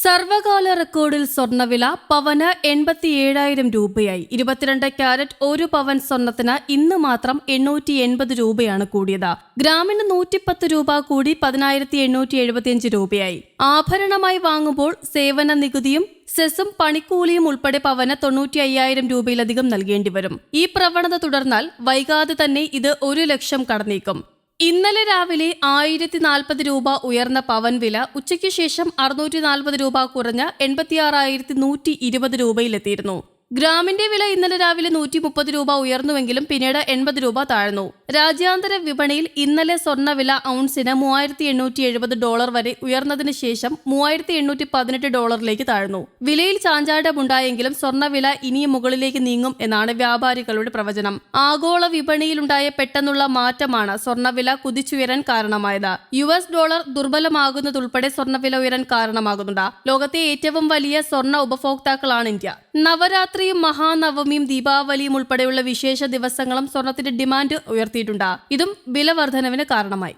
സർവകാല റെക്കോർഡിൽ സ്വർണവില പവന് എൺപത്തിയേഴായിരം രൂപയായി. ഇരുപത്തിരണ്ട് ക്യാരറ്റ് ഒരു പവൻ സ്വർണത്തിന് ഇന്ന് മാത്രം എണ്ണൂറ്റി എൺപത് രൂപയാണ് കൂടിയത്. ഗ്രാമിന് നൂറ്റിപ്പത്ത് രൂപ കൂടി പതിനായിരത്തി എണ്ണൂറ്റി എഴുപത്തിയഞ്ച് രൂപയായി. ആഭരണമായി വാങ്ങുമ്പോൾ സേവന നികുതിയും സെസും പണിക്കൂലിയും ഉൾപ്പെടെ പവന് തൊണ്ണൂറ്റി അയ്യായിരം രൂപയിലധികം നൽകേണ്ടി വരും ഈ പ്രവണത തുടർന്നാൽ വൈകാതെ തന്നെ ഇത് ഒരു ലക്ഷം കടന്നേക്കും. ഇന്നലെ രാവിലെ ആയിരത്തി നാൽപ്പത് രൂപ ഉയർന്ന പവൻ വില ഉച്ചയ്ക്ക് ശേഷം അറുന്നൂറ്റി നാൽപ്പത് രൂപ കുറഞ്ഞ എൺപത്തിയാറായിരത്തി നൂറ്റി ഇരുപത് രൂപയിലെത്തിയിരുന്നു. ഗ്രാമിന്റെ വില ഇന്നലെ രാവിലെ നൂറ്റി മുപ്പത് രൂപ ഉയർന്നുവെങ്കിലും പിന്നീട് എൺപത് രൂപ താഴ്ന്നു. രാജ്യാന്തര വിപണിയിൽ ഇന്നലെ സ്വർണവില ഔൺസിന് മൂവായിരത്തി എണ്ണൂറ്റി എഴുപത് ഡോളർ വരെ ഉയർന്നതിന് ശേഷം മൂവായിരത്തി എണ്ണൂറ്റി പതിനെട്ട് ഡോളറിലേക്ക് താഴ്ന്നു. വിലയിൽ ചാഞ്ചാട്ടമുണ്ടായെങ്കിലും സ്വർണവില ഇനിയും മുകളിലേക്ക് നീങ്ങും എന്നാണ് വ്യാപാരികളുടെ പ്രവചനം. ആഗോള വിപണിയിലുണ്ടായ പെട്ടെന്നുള്ള മാറ്റമാണ് സ്വർണവില കുതിച്ചുയരാൻ കാരണമായത്. യു എസ് ഡോളർ ദുർബലമാകുന്നതുൾപ്പെടെ സ്വർണവില ഉയരാൻ കാരണമാകുന്നുണ്ട്. ലോകത്തെ ഏറ്റവും വലിയ സ്വർണ ഉപഭോക്താക്കളാണ് ഇന്ത്യ. നവരാത്രിയും മഹാനവമിയും ദീപാവലിയും ഉൾപ്പെടെയുള്ള വിശേഷ ദിവസങ്ങളും സ്വർണത്തിന്റെ ഡിമാൻഡ് ഉയർത്തിയിട്ടുണ്ട്. ഇതും വില വർധനവിന് കാരണമായി.